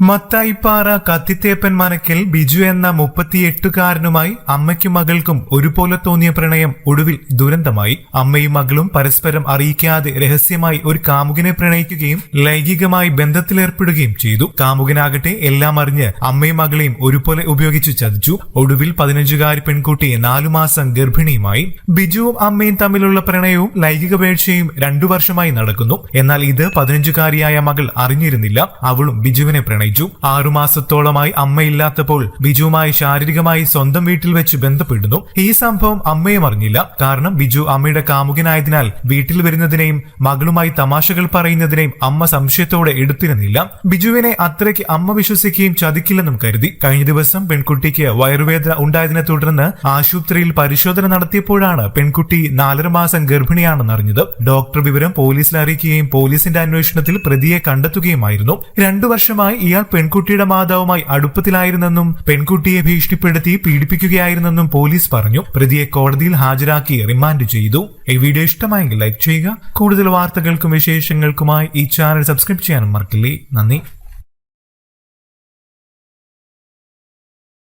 മത്തായിപ്പാറ കത്തിത്തേപ്പൻ മനക്കൽ ബിജു എന്ന മുപ്പത്തിയെട്ടുകാരനുമായി അമ്മയ്ക്കും മകൾക്കും ഒരുപോലെ തോന്നിയ പ്രണയം ഒടുവിൽ ദുരന്തമായി. അമ്മയും മകളും പരസ്പരം അറിയിക്കാതെ രഹസ്യമായി ഒരു കാമുകനെ പ്രണയിക്കുകയും ലൈംഗികമായി ബന്ധത്തിലേർപ്പെടുകയും ചെയ്തു. കാമുകനാകട്ടെ എല്ലാം അറിഞ്ഞ് അമ്മയും മകളെയും ഒരുപോലെ ഉപയോഗിച്ച് ചതിച്ചു. ഒടുവിൽ പതിനഞ്ചുകാരി പെൺകുട്ടിയെ നാലു മാസം ഗർഭിണിയുമായി. ബിജുവും അമ്മയും തമ്മിലുള്ള പ്രണയവും ലൈംഗിക വേഴ്ചയും രണ്ടു വർഷമായി നടക്കുന്നു. എന്നാൽ ഇത് പതിനഞ്ചുകാരിയായ മകൾ അറിഞ്ഞിരുന്നില്ല. അവളും ബിജുവിനെ പ്രണയിച്ചു. ആറുമാസത്തോളമായി അമ്മയില്ലാത്തപ്പോൾ ബിജുവുമായി ശാരീരികമായി സ്വന്തം വീട്ടിൽ വെച്ച് ബന്ധപ്പെടുന്നു. ഈ സംഭവം അമ്മയും അറിഞ്ഞില്ല. കാരണം ബിജു അമ്മയുടെ കാമുകനായതിനാൽ വീട്ടിൽ വരുന്നതിനെയും മകളുമായി തമാശകൾ പറയുന്നതിനെയും അമ്മ സംശയത്തോടെ എടുത്തിരുന്നില്ല. ബിജുവിനെ അത്രയ്ക്ക് അമ്മ വിശ്വസിക്കുകയും ചതിക്കില്ലെന്നും കരുതി. കഴിഞ്ഞ ദിവസം പെൺകുട്ടിക്ക് വയറുവേദന ഉണ്ടായതിനെ തുടർന്ന് ആശുപത്രിയിൽ പരിശോധന നടത്തിയപ്പോഴാണ് പെൺകുട്ടി നാലര മാസം ഗർഭിണിയാണെന്ന് അറിഞ്ഞത് ഡോക്ടർ വിവരം പോലീസിൽ അറിയിക്കുകയും പോലീസിന്റെ അന്വേഷണത്തിൽ പ്രതിയെ കണ്ടെത്തുകയുമായിരുന്നു. രണ്ടു വർഷമായി ഇയാൾ പെൺകുട്ടിയുടെ മാതാവുമായി അടുപ്പത്തിലായിരുന്നെന്നും പെൺകുട്ടിയെ ഭീഷണിപ്പെടുത്തി പീഡിപ്പിക്കുകയായിരുന്നെന്നും പോലീസ് പറഞ്ഞു. പ്രതിയെ കോടതിയിൽ ഹാജരാക്കി റിമാൻഡ് ചെയ്തു. ഈ വീഡിയോ ഇഷ്ടമായെങ്കിൽ ലൈക്ക് ചെയ്യുക. കൂടുതൽ വാർത്തകൾക്കും വിശേഷങ്ങൾക്കുമായി ഈ ചാനൽ സബ്സ്ക്രൈബ് ചെയ്യാനും മറക്കില്ലേ. നന്ദി.